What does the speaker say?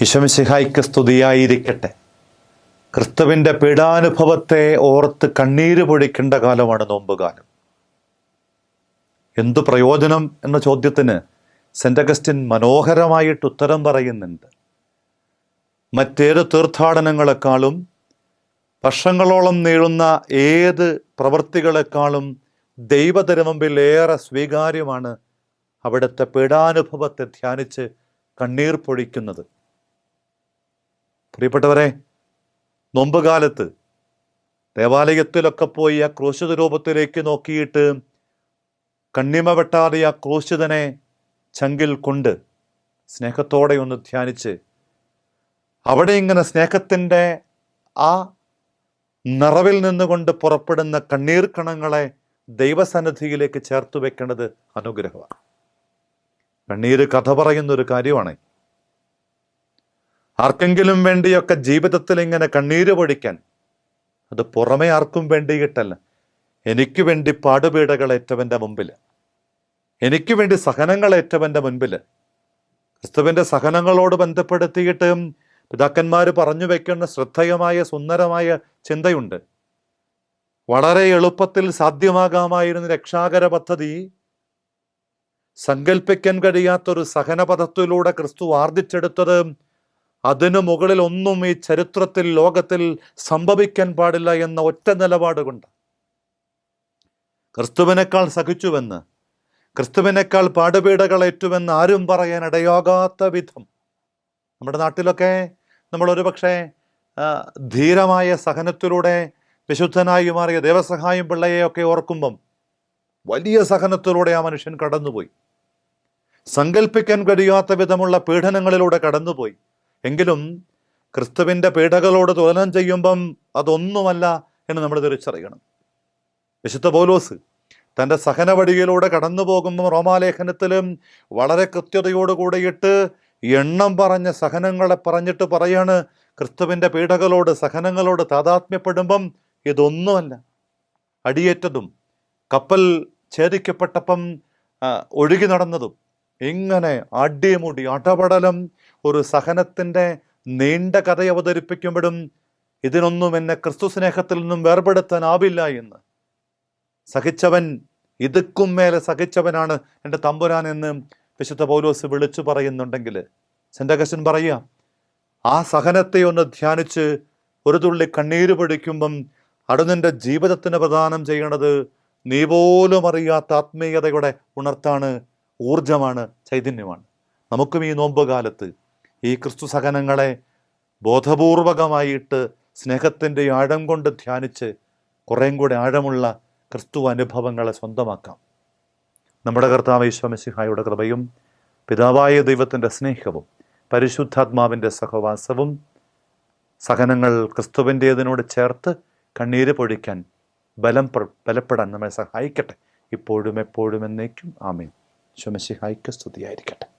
ഈശോമിശിഹായ്ക്ക് സ്തുതിയായിരിക്കട്ടെ ക്രിസ്തുവിന്റെ പീഡാനുഭവത്തെ ഓർത്ത് കണ്ണീര് പൊഴിക്കേണ്ട കാലമാണ് നോമ്പുകാലം. എന്തു പ്രയോജനം എന്ന ചോദ്യത്തിന് സെന്റ് അഗസ്റ്റിൻ മനോഹരമായിട്ട് ഉത്തരം പറയുന്നുണ്ട്. മറ്റേത് തീർത്ഥാടനങ്ങളെക്കാളും വർഷങ്ങളോളം നീളുന്ന ഏത് പ്രവൃത്തികളെക്കാളും ദൈവതിരുമുമ്പിൽ ഏറെ സ്വീകാര്യമാണ് അവിടുത്തെ പീഡാനുഭവത്തെ ധ്യാനിച്ച് കണ്ണീർ പൊഴിക്കുന്നത്. പ്രിയപ്പെട്ടവരെ നോമ്പുകാലത്ത് ദേവാലയത്തിലൊക്കെ പോയി ആ ക്രൂശിത രൂപത്തിലേക്ക് നോക്കിയിട്ട് കണ്ണിമ വെട്ടാതെ ആ ക്രൂശിതനെ ചങ്കിൽ കൊണ്ട് സ്നേഹത്തോടെ ഒന്ന് ധ്യാനിച്ച് അവിടെ ഇങ്ങനെ സ്നേഹത്തിന്റെ ആ നിറവിൽ നിന്നുകൊണ്ട് പുറപ്പെടുന്ന കണ്ണീർ കണങ്ങളെ ദൈവസന്നിധിയിലേക്ക് ചേർത്ത് വെക്കേണ്ടത് അനുഗ്രഹമാണ്. കണ്ണീര് കഥ പറയുന്ന ഒരു കാര്യമാണ്. ആർക്കെങ്കിലും വേണ്ടിയൊക്കെ ജീവിതത്തിൽ ഇങ്ങനെ കണ്ണീര് പൊടിക്കാൻ അത് പുറമേ ആർക്കും വേണ്ടിയിട്ടല്ല എനിക്ക് വേണ്ടി പാടുപീടകൾ പാടുപീടകളേറ്റവന്റെ മുമ്പിൽ എനിക്ക് വേണ്ടി സഹനങ്ങൾ സഹനങ്ങളേറ്റവന്റെ മുൻപിൽ ക്രിസ്തുവിന്റെ സഹനങ്ങളോട് ബന്ധപ്പെടുത്തിയിട്ട് പിതാക്കന്മാർ പറഞ്ഞു വെക്കുന്ന ശ്രദ്ധേയമായ സുന്ദരമായ ചിന്തയുണ്ട്. വളരെ എളുപ്പത്തിൽ സാധ്യമാകാമായിരുന്ന രക്ഷാകര പദ്ധതി സങ്കല്പിക്കാൻ കഴിയാത്തൊരു സഹനപഥത്തിലൂടെ ക്രിസ്തു ആർജിച്ചെടുത്തത് അതിനു മുകളിൽ ഒന്നും ഈ ചരിത്രത്തിൽ ലോകത്തിൽ സംഭവിക്കാൻ പാടില്ല എന്ന ഒറ്റ നിലപാട് കൊണ്ട്. ക്രിസ്തുവിനേക്കാൾ സഹിച്ചുവെന്ന് ക്രിസ്തുവിനേക്കാൾ പാടുപീടകളേറ്റുവെന്ന് ആരും പറയാൻ ഇടയാകാത്ത വിധം. നമ്മുടെ നാട്ടിലൊക്കെ നമ്മൾ ഒരുപക്ഷെ ധീരമായ സഹനത്തിലൂടെ വിശുദ്ധനായി മാറിയ ദേവസഹായം പിള്ളയെയൊക്കെ ഓർക്കുമ്പം വലിയ സഹനത്തിലൂടെ ആ മനുഷ്യൻ കടന്നുപോയി. സങ്കല്പിക്കാൻ കഴിയാത്ത വിധമുള്ള പീഡനങ്ങളിലൂടെ കടന്നുപോയി. എങ്കിലും ക്രിസ്തുവിന്റെ പീഠകളോട് തുലനം ചെയ്യുമ്പം അതൊന്നുമല്ല എന്ന് നമ്മൾ തിരിച്ചറിയണം. വിശുദ്ധ പൗലോസ് തന്റെ സഹനവടിയിലൂടെ കടന്നു പോകുമ്പോൾ റോമാലേഖനത്തിലും വളരെ കൃത്യതയോടുകൂടിയിട്ട് എണ്ണം പറഞ്ഞ സഹനങ്ങളെ പറഞ്ഞിട്ട് പറയാണ് ക്രിസ്തുവിന്റെ പീഡകളോട് സഹനങ്ങളോട് താതാത്മ്യപ്പെടുമ്പം ഇതൊന്നുമല്ല. അടിയേറ്റതും കപ്പൽ ഛേദിക്കപ്പെട്ടപ്പം ഒഴുകി നടന്നതും ഇങ്ങനെ അടിമുടി അടപടലം ഒരു സഹനത്തിന്റെ നീണ്ട കഥ അവതരിപ്പിക്കുമ്പോഴും ഇതിനൊന്നും എന്നെ ക്രിസ്തു സ്നേഹത്തിൽ നിന്നും വേർപെടുത്താനാവില്ല എന്ന്. സഹിച്ചവൻ ഇതുക്കും മേലെ സഹിച്ചവനാണ് എന്റെ തമ്പുരാൻ എന്ന് വിശുദ്ധ പൗലോസ് വിളിച്ചു പറയുന്നുണ്ടെങ്കിൽ സെന്റകശൻ പറയുക ആ സഹനത്തെ ഒന്ന് ധ്യാനിച്ച് ഒരു തുള്ളി കണ്ണീര് പിടിക്കുമ്പം അടുന്നിന്റെ ജീവിതത്തിന് പ്രദാനം ചെയ്യണത് നീ പോലും അറിയാത്ത ആത്മീയതയുടെ ഉണർത്താണ് ഊർജമാണ് ചൈതന്യമാണ്. നമുക്കും ഈ നോമ്പ് കാലത്ത് ഈ ക്രിസ്തു സഹനങ്ങളെ ബോധപൂർവകമായിട്ട് സ്നേഹത്തിന്റെ ആഴം കൊണ്ട് ധ്യാനിച്ച് കുറേം കൂടെ ആഴമുള്ള ക്രിസ്തു അനുഭവങ്ങളെ സ്വന്തമാക്കാം. നമ്മുടെ കർത്താവ് ഈശ്വമസിഹായുടെ കൃപയും പിതാവായ ദൈവത്തിന്റെ സ്നേഹവും പരിശുദ്ധാത്മാവിന്റെ സഹവാസവും സഹനങ്ങൾ ക്രിസ്തുവിന്റേതിനോട് ചേർത്ത് കണ്ണീര് പൊഴിക്കാൻ ബലം ബലപ്പെടാൻ നമ്മെ സഹായിക്കട്ടെ. ഇപ്പോഴും എപ്പോഴും എന്നേക്കും ആമീൻ. ശുമശിഹായിക്ക് സ്തുതിയായിരിക്കട്ടെ.